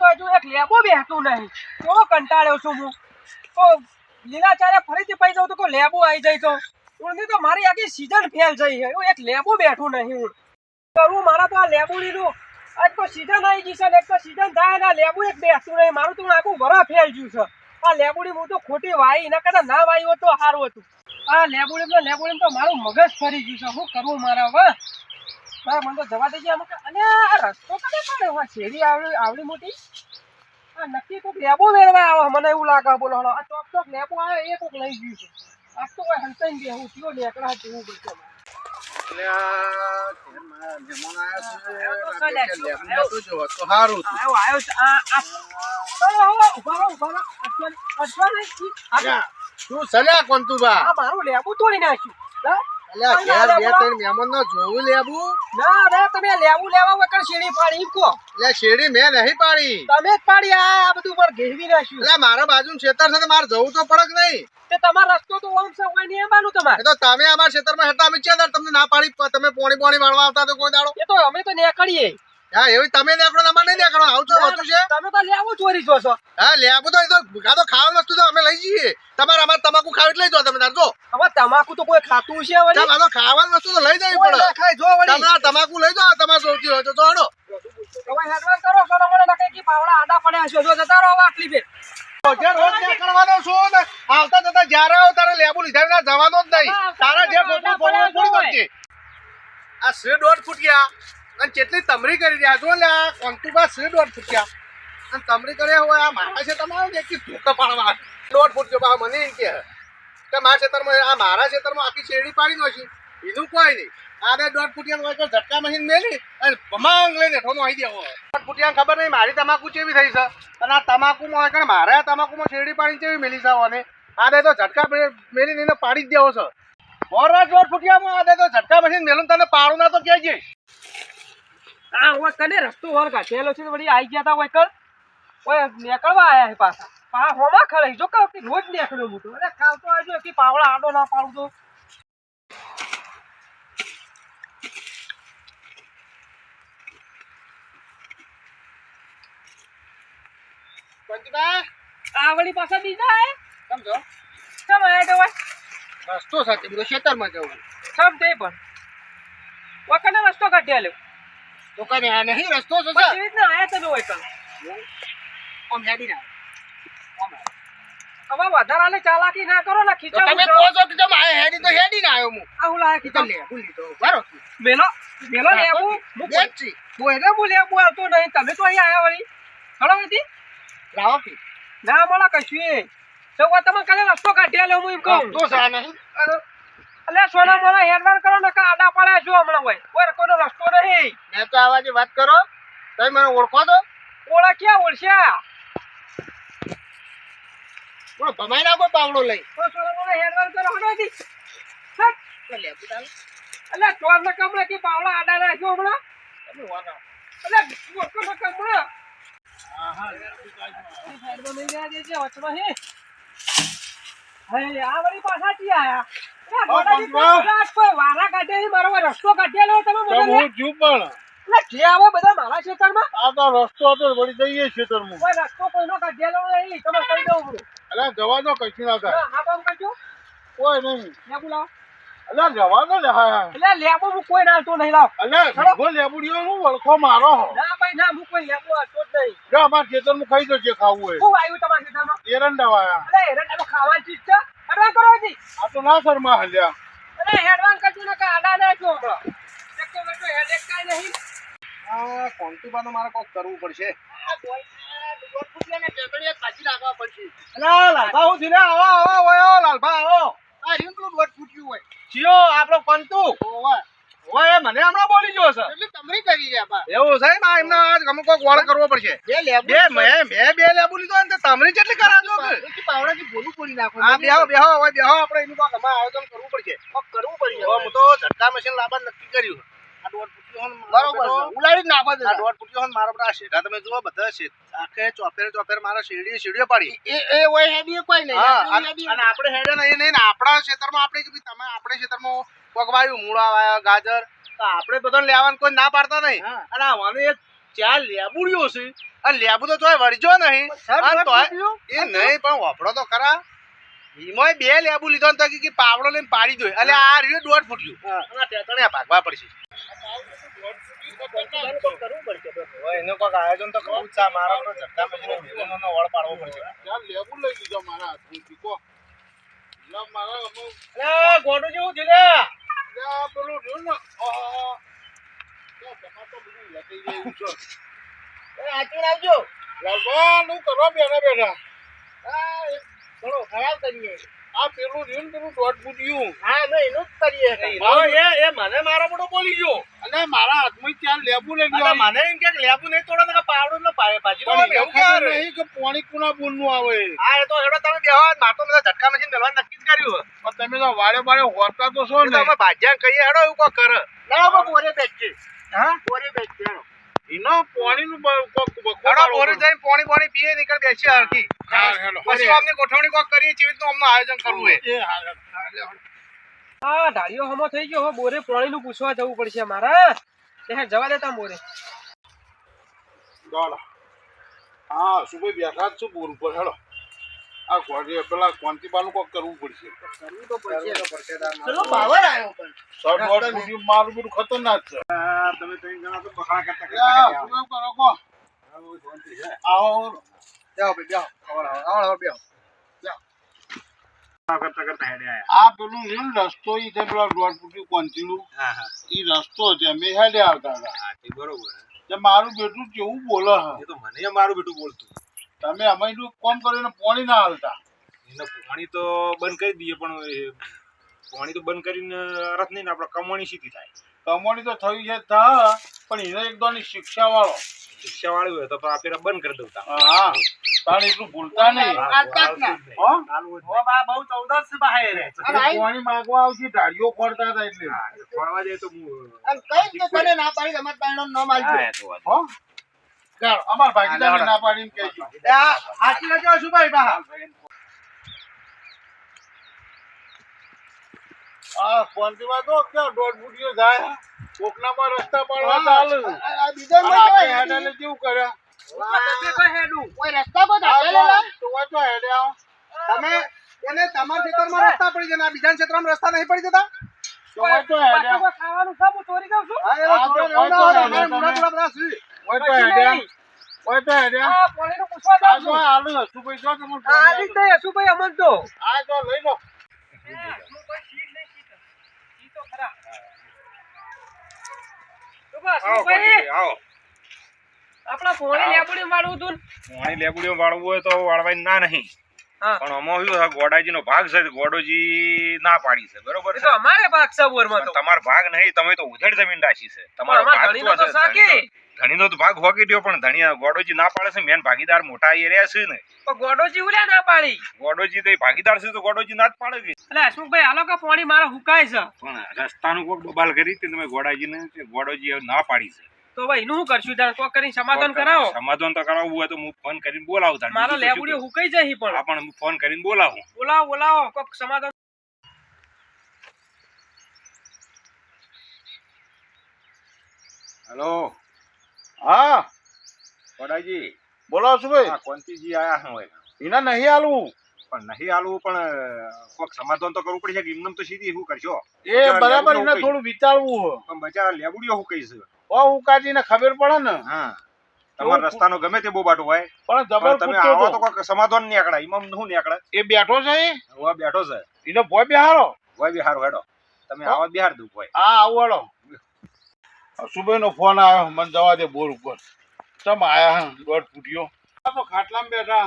તો હજુ એક લેબો બેહતું નહીં. કેવો કંટાળ્યો છું હું. તો લીલાચારે ફરીથી પૈ તો કોઈ લેબો આવી જાય તો. ઊંધી તો મારી આખી સીઝન ફેલ જઈ છે એક લેબો બેઠું નહીં હું કરું મારા તો આ લેબુ લીધું. આજ તો સીઝન આવી ગઈ છે ને એક તો સીઝન થાય ને લેબુ એક બેસતું નહીં. મારું તો આખું વરા ફેલ ગયું છે. આ લેબુડી હું તો ખોટી વાઈ, એના કરતા ના વાઈ હોત તો સારું હતું. આ લેબુડી લેબુડી તો મારું મગજ ફરી ગયું છે. હું કરવું મારા હવે? હા મને તો જવા દેજે ગયા અને આ રસ્તો કને પડે આ શેરી આવડી આવડી મોટી. આ નક્કી કોઈક લેબો મેળવા આવે મને એવું લાગે બોલો હળો આ ચોક ચોક લેબો આવે એ કોઈક લઈ ગયું છે. આ તો કોઈ હંતાઈ ગયા હું કયો લેકડા જેવું. આવ્યો તો નહોતું જોવા તો આ મારું લેબુ તોડી નાખ્યું. ઘેર બે ત્રણ મહેમાનનો જોવું લેબુ? ના રે તમે લેબુ લેવા વગર શેરી પાડી કો અલ્યા, શેરડી મેં નહીં પાડી. તમે જ પાડી આ આ બધું પર ઘેરવી નાખ્યું. અલ્યા, મારા બાજુનું ખેતર છે મારે જવું તો પડે નહીં? તે તમારો રસ્તો તો ઓમ છે હોય નહીં એમ તમારે. તો તમે અમારા અમે ક્યાં તમને ના પાડી તમે પોણી પોણી વાળવા આવતા તો કોઈ દાડો. એ તો અમે તો નીકળીએ. હા એવી તમે નેકડો અમારે નહીં નીકળો આવું વસ્તુ છે. તમે તો લેવું ચોરી છો હા લેવું તો એ તો ખાવાની વસ્તુ તો અમે લઈ જઈએ. તમારે અમારે તમાકુ ખાવી લઈ જાઓ તમે તાર જો. તમાકુ તો કોઈ ખાતું છે વળી? ચાલ, તો વસ્તુ તો લઈ જવી પડે. ખાઈ જો વળી. તમારા તમાકુ લઈ જાઓ તમારે સૌથી હોય તો જો હડો હવે હેડવાન કરો છો મને નકે કી પાવડા આડા પડ્યા છે. જો જતા રહો આટલી બે જે રોજ નીકળવાનો છું ને આવતા જતા જ્યારે આવો ત્યારે લેબુ લીધા ના જવાનો જ નહીં. તારા જે ફોટો ફોટો હા, પૂરી કરજે આ સે દોઢ ફૂટ્યા અને કેટલી તમરી કરી રહ્યા જો ને આ કોન્ટુબા સે દોઢ ફૂટ્યા અને તમરી કર્યા હોય આ મારા છે તમારે કે ધોકા પાડવા. દોઢ ફૂટ્યો બા મને એમ કે. કે મારા ક્ષેત્રમાં આ મારા ક્ષેત્રમાં આખી શેરડી પાડી નાખી. એનું કોઈ નહીં. આને દોઢ ફૂટિયા તો ઝટકા મશીન મેલી અને ભમાંગ લઈને ઠોનો આવી દેવો દોઢ ફૂટિયા ખબર નહીં, મારી તમાકુ કેવી થઈ છે? અને આ તમાકુમાં હોય કારણ મારે આ તમાકુમાં શેરડી પાડી કેવી મેલી છે અને આને તો ઝટકા મેલી એને પાડી જ દેવો છે. મોરા દોઢ ફૂટિયામાં આને તો ઝટકા મશીન મેલું તને પાડું ના તો કહેજે આ હું કને રસ્તો વર પેલો છે વળી આવી ગયા તા હોય કળ ઓય નીકળવા આવ્યા છે પાછા. પા હોમાં ખરે જો કે રોજ નીકળ્યો મોટો અરે કાલ તો આવજો કે પાવડા આડો ના પાડું તો. પંચબા આ વળી પાછા બીજા હે? સમજો કેમ આયા તો રસ્તો સાથે બધો ખેતરમાં જવું સમ તે પણ? ઓય રસ્તો રસ્તો કાઢેલો તો આ નહીં રસ્તો છે. કેવી રીતના આયા તમે હોય કર આમ હેડી ના હવે વધારાને ચાલાકી ના કરો ને ખીચા તમે કહો છો કે તમે આ હેડી તો હેડી ના આવ્યો હું. આ હું લાયા ખીચા લે ભૂલી તો બરો મેલો મેલો લેવું હું બેચી કોઈને હું લેવું આવતો નહીં. તમે તો અહીં આયા વળી. હળો હતી લાવો કે. ના મળે કશું. તો તમે કાલે રસ્તો કાઢ્યા લે હું એમ કહું. તો સા નહીં. અલે સોના મોના હેડવાન કરો ને કા આડા પડ્યા છો હમણાં હોય. કોઈ કોઈનો રસ્તો નહીં. મેં તો આવા જે વાત કરો તમે મને ઓળખો તો. ઓળખ્યા ક્યાં ઓળશ્યા ભમાઈ નાખો પાવડો લઈ. હેડવાન કરો હડો હતી હટ. તો લે બુટાલ અલે ચોર ને કમળે કે પાવડા આડા રાખ્યો હમણાં? તમે વાના અલે મોટો ને કમળે. રસ્તો કાઢેલો તમે મને જુ આવો બધા મારા ખેતરમાં? આ તો રસ્તો હતો વળી જઈએ ખેતરમાં. કોઈ રસ્તો કોઈનો કાઢેલો નહીં તમે કહી દઉં બધું અલ્યા જવા દો કશું ના થાય. હા, કામ કરજો. કોઈ નહીં. અલ્યા જવા દો લે હા લેબુ હું કોઈ નાખતો નહીં લાવ. અલ્યા ભીગો લેબુડીઓ હું વળખો મારો. હો ના ભાઈ ના હું કોઈ લેબુ આતો જ નહીં. જો અમાર ખેતરમાં ખાઈ દો જે ખાવું હોય. શું આવ્યું તમારા ખેતરમાં? એરંડા વાયા. અલે હેડવાન ખાવાની ચીજ છે? હેડવાન કરો હજી. આ તો ના શર્મા હલ્યા અરે હેડવાન કરજો ને કે આડા ના હમણાં એક તો બેટો હેડેક કાંઈ નહીં. આ કોન્ટીબાનો મારે કોક કરવું પડશે. મને હમણાં બોલી ગયો છે. એટલે તમરી કરી એવું છે એમને આજ અમુક કોક વળ કરવો પડશે. બે બે મેં મેં બે લેબુ લીધો ને તે તમરી કેટલી કરાજો કે? પાવડાથી બોલું બોલી નાખો. હા બેહો બેહો હવે બેહો આપણે એનું કોક અમારે આયોજન કરવું પડશે. કોક કરવું પડશે. હું તો ઝટકા મશીન લાવવા નક્કી કર્યું. બરોબર ઉલાડી જ નાખો આ દોઢ ફૂટ્યો હન મારા બધા શેઢા તમે જુઓ બધા છે આખે ચોપેર ચોપેર મારા શેરડી શેરડીઓ પાડી. એ એ હોય હેડી કોઈ નહીં. અને અને આપણે હેડે નહીં નહીં આપણા ખેતરમાં આપણે કે તમે આપણે ખેતરમાં કોક મૂળા વાયા ગાજર તો આપણે બધાને લેવાનું કોઈ ના પાડતા નહીં. અને આવાનું એક ચાર લેબુડીઓ છે. અને લેબુ તો તોય વળજો નહીં? એ નહીં પણ વાપરો તો ખરા. ઈમોય બે લેબુ લીધો ને તો કે પાવડો લઈને પાડી દો. એટલે આ રહ્યું દોઢ ફૂટ્યું. અને ભાગવા પડશે. એનું કોઈક આયોજન તો કરવું જ છે મારા તો ઝટકા મશીને મેલીનો વળ પાડવો પડશે અરે ગોડું જેવું છે. લે એ આચી આવજો ચલો ખરાબ કરીએ હા અમે એનું જ કરીએ એ એ મને મારો મોટો બોલી ગયો. અને મારા હાથમાં ત્યાં લેબુ લઈ ગયો? મને એમ કે લેબુ નહીં તોડો ને પાવડું ને ભાજી દો એવું કે નહીં કે પોણી કુના બોલનું આવે. હા એ તો હેડો તમે બેહો માર તો બધા ઝટકા મશીન મેલવા નક્કી જ કર્યું પણ તમે તો વાડે વાડે હોતા તો છો એ તો ને. અમે ભાજ્યા કહીએ એવું કોક કરે. ના બોરે બેસી હા? બોરે હેડો. એનો પોણીનું નું કોક બખો બોરે જઈને પાણી પાણી પીએ નીકળ બેસી હરખી પછી અમને ગોઠવણી કોક કરીએ ચેવી રીતનું અમને આયોજન કરવું એ હા, હા. ઢાળીઓ હમો થઈ ગયો. હવે બોરે પાણીનું પૂછવા જવું પડશે મારા તે જવા દેતા બોરે દોડો. હા સુબે બેઠા છું બોર ઉપર હેડો. આ ગોળી પેલા કોંતીબાનું કોક કરવું પડશે. ચલો પાવર આવ્યો પણ. શોર્ટ બોર્ડ ફૂટ્યું, મારું બધું ખતરનાક છે. તમે ત્રણ જણા તો બખાડા કરતા કરતા શું કરો કો? આવો જાઓ બે જાઓ. આવો આવો બે કરતા કરતા હેડે આયા. આ પેલું રસ્તો ઈ છે પેલા દોઢ ફૂટ્યું કોંતીલું હા હા. ઈ રસ્તો છે મેં હેડે આવતા હતા. બરોબર મારું બેટું કેવું બોલે હે એ તો મને મારું બેટું બોલતું. તમે અમે કોમ કરીને પોણી ના હાલતા. એને પાણી તો બંધ કરી દઈએ પણ પાણી તો બંધ કરીને અરથ નહીં ને આપણે કમાણી સીધી થાય. કમાણી તો થઈ છે થા પણ એને એકદમ શિક્ષા વાળો શિક્ષા વાળી હોય તો આ બંધ કરી દઉં તા. હા તાણ એટલું ભૂલતા નહીં. બહુ ચૌદર છે બહાર પાણી માંગવા આવશે ઢાળીઓ ફોડતા હતા એટલે. ફોડવા જાય તો હું કઈ તને ના પાડી તમારે પાણીનો નો માલજો હા, અમાર ભાગીદારને ના પાડીને કહેજો હાથી લેજો શું બા આ કોંતીમાં તો ક્યાં દોઢ ફૂટીઓ જાય કોકનામાં રસ્તા પાડવા ચાલે આ બીજા અને આપણે હેડાને કેવું કર્યા કોઈ રસ્તા પર આ ઢાળેલો તો- ના? તો હેડે આવો. તમે એને તમારા ક્ષેત્રમાં રસ્તા પડી જાય આ બીજા ક્ષેત્રમાં રસ્તા નહીં પડી જતા તો હોય તો હેડે ખાવાનું છે, હું ચોરી જાઉં છું. હા, એ તો થોડું હોય તો એવું ના હોય, હેડે અમારે તમે. મુડા બધા છે. હોય તો પછી હેડે નહીં. હોય તો હેડે આ પાણીનું પૂછવા આ જાઉં તો છું. આલુ હસુ ભાઈ જો તમે આ આલી જ નહીં, હસુભાઈ અમન તો. આ તો લઈ લો હસુભાઈ શીખ નહીં શીખ. ઈ તો ખરા. તો બસ, આવો આવો આપણા પોણી લેબુડી વાળવું હતું ને. પાણી વાળવું હોય તો વાળવાય ના નહીં હા. પણ આમાં શું છે, ગોડાજીનો ભાગ છે ગોડોજી ના પાડી છે બરોબર છે? અમારે ભાગ છે બોરમાં તો. તમારો ભાગ નહીં તમે તો ઉધેડ જમીન રાખી છે. તમારો ભાગ તો. શાકે. ધણીનો- તો ભાગ હોકી દ્યો પણ ધણી ગોડોજી ના પાડે છે મેન ભાગીદાર મોટા એ રહ્યા છે ને. પણ ગોડોજી ઉડ્યા ના પાડી. ગોડોજી તો ભાગીદાર છે તો ગોડોજી ના જ પાડે કે એટલે હસમુખભાઈ આલો કે પાણી મારે હુકાય છે. પણ રસ્તાનું કોક બબાલ કરી તે તમે ગોડાજીને ને ગોડોજી ના પાડી છે. તો ભાઈ એનું શું કરશું? તારે કોક કરીને સમાધાન કરાવો. સમાધાન તો કરાવવું હોય તો હું ફોન કરીને બોલાવું તાર મારો લેબુડીઓ? હુકાઈ જાય પણ. હા પણ હું ફોન કરીને બોલાવું. બોલાવો બોલાવો કોક સમાધાન. હેલો. હા. પડાજી બોલો શું ભાઈ? કોંતીજી આયા હું હોય એના નહીં આલવું. પણ નહીં આલવું પણ કોક સમાધાન તો કરવું પડશે કે એમને તો સીધી શું કરશો? એ બરાબર એને થોડું વિચારવું હોય પણ બચારા લેબુડીઓ હું કહી ઓ ઉકાજીને ખબર પડે ને. હા. તમારા રસ્તાનો ગમે તે બોબાટો હોય. પણ પણ જબર તમે આવો તો કોઈ કોક નહીં નીકળે એમાં શું આકડા એ બેઠો છે એ? હવે બેઠો છે. એનો ભોય બિહારો ભોય બિહારો હેડો. તમે. આવો બિહાર દઉં હોય હા આવો હેડો. સુભાઈ નો ફોન આવ્યો. મને જવા દે બોર ઉપર. તમે આયા હે? દોઢ ફૂટ્યો. આ તો ખાટલામાં બેઠા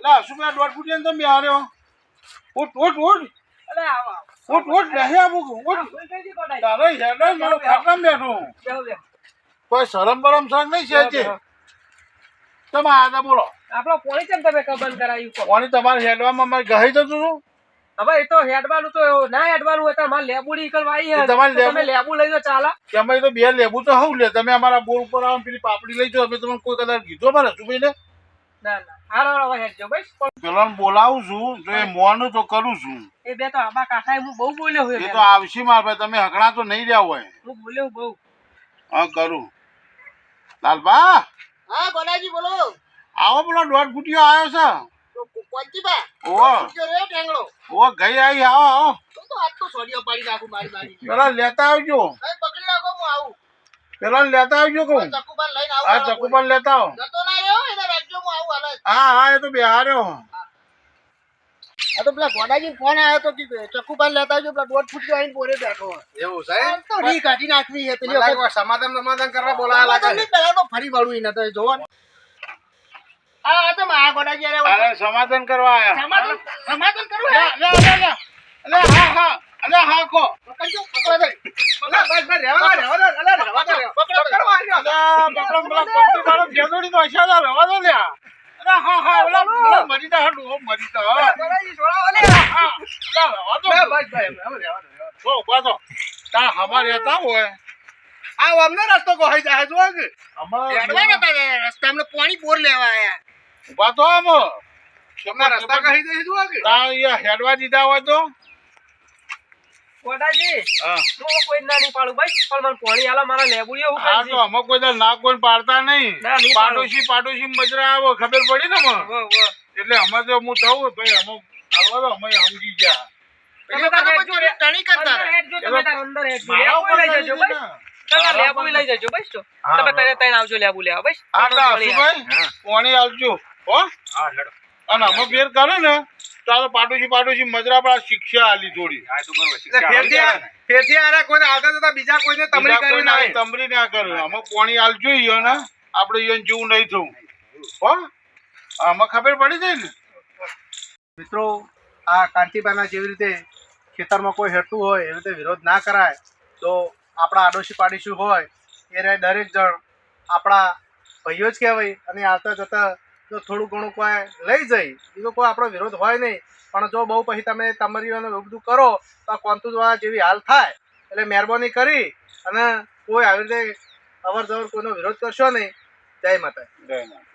એટલે સુબે દોઢ ફૂટ્યો ને તમે બિહાર્યો ઉઠ ઉઠ ઉઠ. અરે આવો. ઉઠ ઉઠ નહીં આવું. ઉઠ. તારે હેડો મારો ખાટલામાં બેઠો બેહો, બેહો. કોઈ શરમ બરમ શાક નહીં છે હજી. તમે આયા બોલો. આપણો પોણી કેમ તમે કબન કરાયું? કોની તમારે હેડવામાં મારે ગહી જતું હતું. હવે એ તો હેડવાનું તો ના હેડવાનું હોય તો મારે લેબુડી ઈકલ વાઈ હે. તમારે તમે લેબુ- લેબુ લઈ જાઓ ચાલા. તમે તો બે લેબુ તો હવું લે. તમે અમારા બોર ઉપર આવો પેલી પાપડી લઈ જાઓ. અમે તમને કોઈ કદાચ કીધો મારે સુભાઈ ને ના. ના હારો હેડજો ભાઈ પેલા બોલાવું છું. જો એ મોનું તો કરું છું. એ બે તો આબા કાકા હું બહુ બોલ્યો હોય એ તો આવશે માર ભાઈ. તમે હકણા તો નહીં રહ્યા હોય. હું બોલ્યો બહુ. હા કરું. લાલબા? હા ગોડાજી બોલો. આવો પેલો દોઢ ફૂટિયો આવ્યો છે. કોંચી બા ઓહો. રે ટેંગડો ઓહો ગઈ આવી આવો આવો. તો આજ તો સોડિયો પાડી નાખું મારી મારી. પેલા લેતા આવજો. પકડી રાખો હું આવું. પેલા લેતા આવજો કહું ચકુબાન લઈને આવું ચકુપાલ લેતા આવો. જતો ના રહ્યો એને રાખજો હું આવું હાલ હા હા એ તો બિહાર્યો આ તો પેલા ગોડાજી ફોન આવ્યો તો કે ચકુબાન લેતા આવજો પેલા દોઢ ફૂટ આવીને બોરે બેઠો એવું આ તો રી કાઢી નાખવી છે પેલી વખત સમાધાન સમાધાન કરવા સમાધાન નહીં, પહેલા તો ફરી વળું એને તો જોવો. આ તો આ ગોડાજી અરે સમાધાન કરવા આયા સમાધાન સમાધાન કરવું લે? લે, લે, લે. હા હા અલે હા કો પકડજો, પકડો. અલા, બસ, બસ, રહેવા દો, રહેવા દો, અલા, રહેવા દો, પકડો, પકડો, આવ્યો. અલે પેલો પેલો પટ્ટી વાળો જેદોડી તો હશે ને, રહેવા દો લ્યા. અલે હા હા ઓલા ઓલા મરી જા હડું, મરી જા. હા. ગોડાજી છોડાવો લે હા, અલે રહેવા દો. બસ, બસ, બસ, રહેવા દો, રહેવા તો તા. તાર રહેતા હોય. આ અમને રસ્તો ગોહાઈ જાય કે. અમાર નતા ગયા, રસ્તામાં પાણી બોર લેવા આયા. ઊભા તો આમ. તમને રસ્તા કહી દે કે. અહીંયા હેડવા દીધા હોય તો? ગોડાજી હા. કોઈ ના નહીં પાડું ભાઈ પણ મને પાણી આલો મારા લેબુડીઓ હું હા તો અમે કોઈ દાડો ના કોઈ પાડતા નહીં. પાડોશી પાડોશી મજરા આવો ખબર પડી ને મને. એટલે અમે તો હું થવું ભાઈ અમે આવો તો અમે સમજી ગયા. તો. તો અને અમે ફેર કરે ને. તારો પાડોશી પાડોશી મજરા પણ શિક્ષા આલી થોડી. ફેરથી આરા કોઈને આગળ જતા બીજા કોઈને તમરી કરી ના તમરી ના કરે. અમે પાણી આલજો જોઈએ ને. આપણે ઈયોને જેવું નહીં થવું. હો? આમાં ખબર પડી જાય ને? મિત્રો આ કાંતિબાના જેવી રીતે ખેતરમાં કોઈ હેઠતું હોય એવી રીતે વિરોધ ના કરાય તો આપણા આડોશી પાડીશું હોય એ દરેક જણ આપણા ભાઈઓ જ કહેવાય અને આવતા જતા જો થોડું ઘણું કોઈ લઈ જાય, એ તો કોઈ આપણો વિરોધ હોય નહીં. પણ જો બહુ પછી તમે તમારી એવું બધું કરો, તો આ કોંતુ દ્વારા જેવી હાલ થાય, એટલે મહેરબાની કરી અને કોઈ આવી રીતે અવર જવર કોઈનો વિરોધ કરશો નહીં. જય માતા જય માતા.